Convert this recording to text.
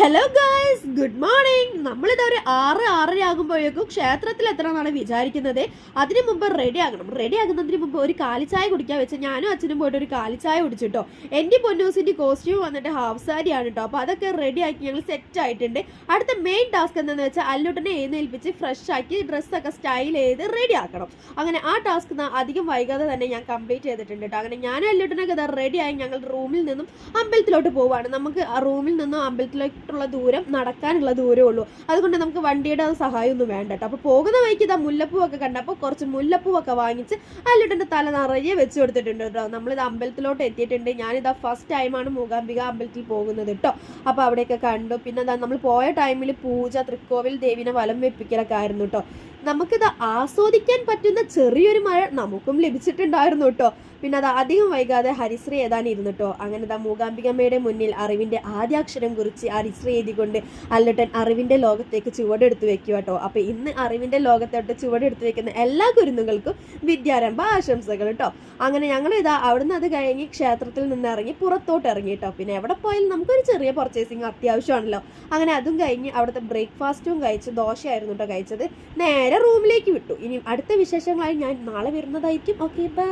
Hello guys good morning നമ്മളിത് ഒരു ആറ് ആറര ആകുമ്പോഴേക്കും ക്ഷേത്രത്തിൽ എത്തണമെന്നാണ് വിചാരിക്കുന്നത്. അതിനു മുമ്പ് റെഡി ആകണം. റെഡി ആകുന്നതിന് മുമ്പ് ഒരു കാലിച്ചായ കുടിക്കാൻ വെച്ച് ഞാനും അച്ഛനും പോയിട്ട് ഒരു കാലിച്ചായ കുടിച്ചിട്ടോ. എന്റെ പൊന്നൂസിന്റെ കോസ്റ്റ്യൂം വന്നിട്ട് ഹാഫ് സാരിയാണ് കേട്ടോ അപ്പോൾ അതൊക്കെ റെഡി ആക്കി ഞങ്ങൾ സെറ്റ് ആയിട്ടുണ്ട്. അടുത്ത മെയിൻ ടാസ്ക് എന്താണെന്ന് വെച്ചാൽ അല്ലുട്ടനെ എഴുന്നേൽപ്പിച്ച് ഫ്രഷ് ആക്കി ഡ്രസ്സൊക്കെ സ്റ്റൈൽ ചെയ്ത് റെഡി ആക്കണം. അങ്ങനെ ആ ടാസ്ക് അധികം വൈകാതെ തന്നെ ഞാൻ കംപ്ലീറ്റ് ചെയ്തിട്ടുണ്ട് കേട്ടോ അങ്ങനെ ഞാനും അല്ലുട്ടനൊക്കെ ഇതാ റെഡി ആയി ഞങ്ങൾ റൂമിൽ നിന്നും അമ്പലത്തിലോട്ട് പോവാണ്. നമുക്ക് ആ റൂമിൽ നിന്നും അമ്പലത്തിലോട്ടുള്ള ദൂരം നടക്കാനുള്ള ദൂരമേ ഉള്ളൂ. അതുകൊണ്ട് നമുക്ക് വണ്ടിയുടെ സഹായമൊന്നും വേണ്ട കേട്ടോ. അപ്പോൾ പോകുന്ന വഴിക്ക് ഇതാ മുല്ലപ്പൂവൊക്കെ കണ്ടപ്പോൾ കുറച്ച് മുല്ലപ്പൂവൊക്കെ വാങ്ങിച്ച് അല്ലുട്ടന്റെ തല നിറയെ വെച്ച് കൊടുത്തിട്ടുണ്ട് കേട്ടോ. നമ്മളിത് അമ്പലത്തിലോട്ട് എത്തിയിട്ടുണ്ട്. ഞാനിതാ ഫസ്റ്റ് ടൈമാണ് മൂകാംബിക അമ്പലത്തിൽ പോകുന്നത് കേട്ടോ. അപ്പോൾ അവിടെയൊക്കെ കണ്ടു. പിന്നെ എന്താ നമ്മൾ പോയ ടൈമിൽ പൂജ തൃക്കോവിൽ ദേവിനെ വലം വെപ്പിക്കലൊക്കെ ആയിരുന്നു കേട്ടോ. നമുക്കിത് ആസ്വദിക്കാൻ പറ്റുന്ന ചെറിയൊരു മഴ നമുക്കും ലഭിച്ചിട്ടുണ്ടായിരുന്നു കേട്ടോ. പിന്നെ അത് അധികം വൈകാതെ ഹരിശ്രീ ഏതാണ് ഇരുന്നു കേട്ടോ. അങ്ങനെ ദാ മൂകാംബികമ്മയുടെ മുന്നിൽ അറിവിന്റെ ആദ്യാക്ഷരം കുറിച്ച് ഹരിശ്രീ എഴുതിക്കൊണ്ട് അല്ലട്ടൻ അറിവിന്റെ ലോകത്തേക്ക് ചുവടെടുത്ത് വെക്കുക കേട്ടോ. അപ്പോൾ ഇന്ന് അറിവിന്റെ ലോകത്തോട്ട് ചുവടെടുത്ത് വെക്കുന്ന എല്ലാ കുരുന്നുകൾക്കും വിദ്യാരംഭ ആശംസകൾ കേട്ടോ. അങ്ങനെ ഞങ്ങൾ ഇതാ അവിടുന്ന് അത് കഴിഞ്ഞ് ക്ഷേത്രത്തിൽ നിന്ന് ഇറങ്ങി പുറത്തോട്ട് ഇറങ്ങി കേട്ടോ. പിന്നെ എവിടെ പോയാലും നമുക്കൊരു ചെറിയ പർച്ചേസിങ് അത്യാവശ്യമാണല്ലോ. അങ്ങനെ അതും കഴിഞ്ഞ് അവിടുത്തെ ബ്രേക്ക്ഫാസ്റ്റും കഴിച്ച് ദോശയായിരുന്നു കേട്ടോ കഴിച്ചത്. നേരെ റൂമിലേക്ക് വിട്ടു. ഇനി അടുത്ത വിശേഷങ്ങളായി ഞാൻ നാളെ വരുന്നതായിരിക്കും. Okay bye